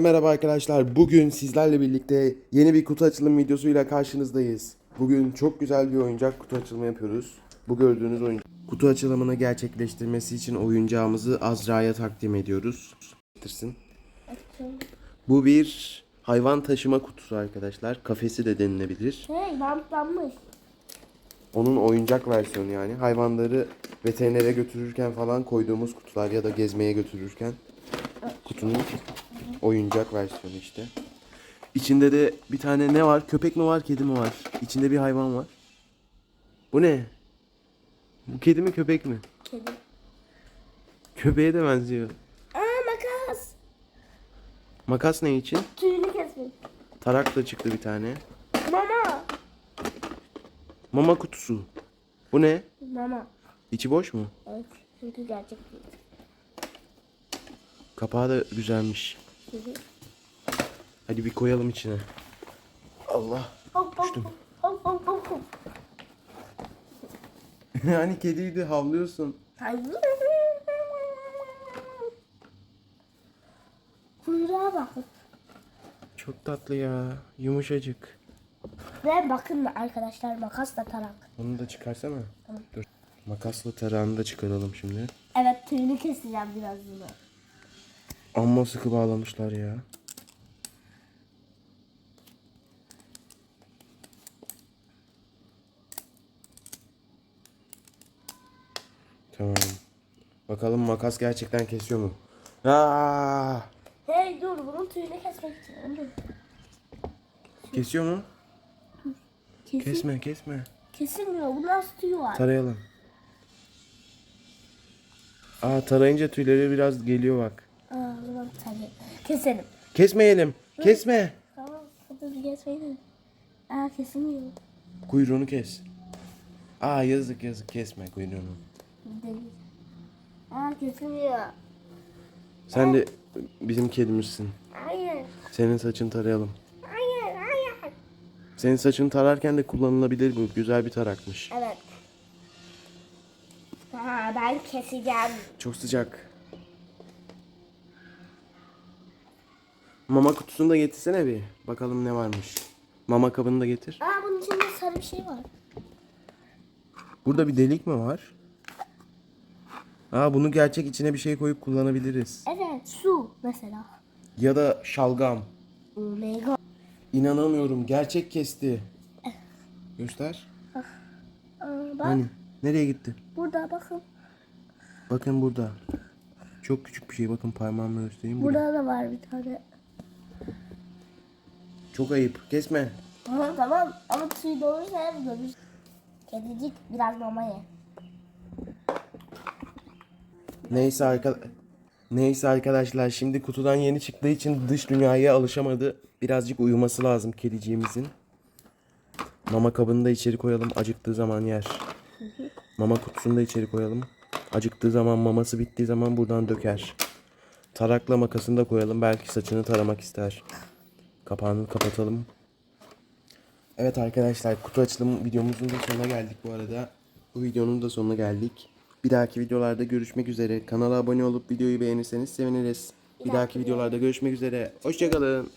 Merhaba arkadaşlar. Bugün sizlerle birlikte yeni bir kutu açılım videosuyla karşınızdayız. Bugün çok güzel bir oyuncak kutu açılımı yapıyoruz. Bu gördüğünüz oyuncak. Kutu açılımını gerçekleştirmesi için oyuncağımızı Azra'ya takdim ediyoruz. Getirsin. Bu bir hayvan taşıma kutusu arkadaşlar. Kafesi de denilebilir. Hey bantlanmış. Onun oyuncak versiyonu yani. Hayvanları veterinere götürürken falan koyduğumuz kutular ya da gezmeye götürürken kutunun oyuncak versiyonu işte. İçinde de bir tane ne var? Köpek mi var, kedi mi var? İçinde bir hayvan var. Bu ne? Bu kedi mi, köpek mi? Kedi. Köpeğe de benziyor. Aa makas. Makas ne için? Tüyünü kesmiş. Tarak da çıktı bir tane. Mama. Mama kutusu. Bu ne? Mama. İçi boş mu? Evet. Çünkü gerçek değil. Kapağı da güzelmiş. Hadi bir koyalım içine. Allah. Hop hop hop hop hop hop hop. yani kediydi havlıyorsun. Hayır. Kuyruğa bakın. Çok tatlı ya. Yumuşacık. Ve bakın arkadaşlar makas da tarak. Onu da çıkarsana. Dur. Makasla tarağını da çıkaralım şimdi. Evet tüyünü keseceğim biraz bunu. Amma sıkı bağlamışlar ya. Tamam. Bakalım makas gerçekten kesiyor mu? Aa! Hey dur bunun tüyünü kesmek için. Dur. Kesiyor mu? Kesin, Kesme, kesme. Kesilmiyor. Bu nasıl tüy var? Tarayalım. Aa tarayınca tüyleri biraz geliyor bak. Tabii. Keselim. Kesmeyelim. Kesme. Tamam. Bir kesmeyelim. Aa kesilmiyor. Kuyruğunu kes. Aa yazık yazık kesme kuyruğunu. Aa kesilmiyor. Sen de bizim kedimizsin. Hayır. Senin saçını tarayalım. Hayır. Hayır. Senin saçını tararken de kullanılabilir bu. Güzel bir tarakmış. Evet. Ha, ben keseceğim. Çok sıcak. Mama kutusunu da getirsene bir. Bakalım ne varmış. Mama kabını da getir. Aa bunun içinde sarı bir şey var. Burada bir delik mi var? Aa bunu gerçek içine bir şey koyup kullanabiliriz. Evet su mesela. Ya da şalgam. Mega. İnanamıyorum. Gerçek kesti. Göster. Aa, bak Hani? Nereye gitti? burada bakın. Bakın burada. Çok küçük bir şey. Bakın parmağımla göstereyim. Burada. Burada da var bir tane. Çok ayıp. Kesme. Tamam tamam ama tüy dolursa hem görür. Kedicik biraz mama ye. Neyse arka... Neyse arkadaşlar şimdi kutudan yeni çıktığı için dış dünyaya alışamadı. Birazcık uyuması lazım kediciğimizin. Mama kabını da içeri koyalım. Acıktığı zaman yer. Mama kutusunu da içeri koyalım. Acıktığı zaman maması bittiği zaman buradan döker. Tarakla makasını da koyalım. Belki saçını taramak ister. Kapağını kapatalım. Evet arkadaşlar kutu açılım videomuzun da sonuna geldik bu arada. Bu videonun da sonuna geldik. Bir dahaki videolarda görüşmek üzere. Kanala abone olup videoyu beğenirseniz seviniriz. Bir dahaki videolarda görüşmek üzere. Hoşçakalın.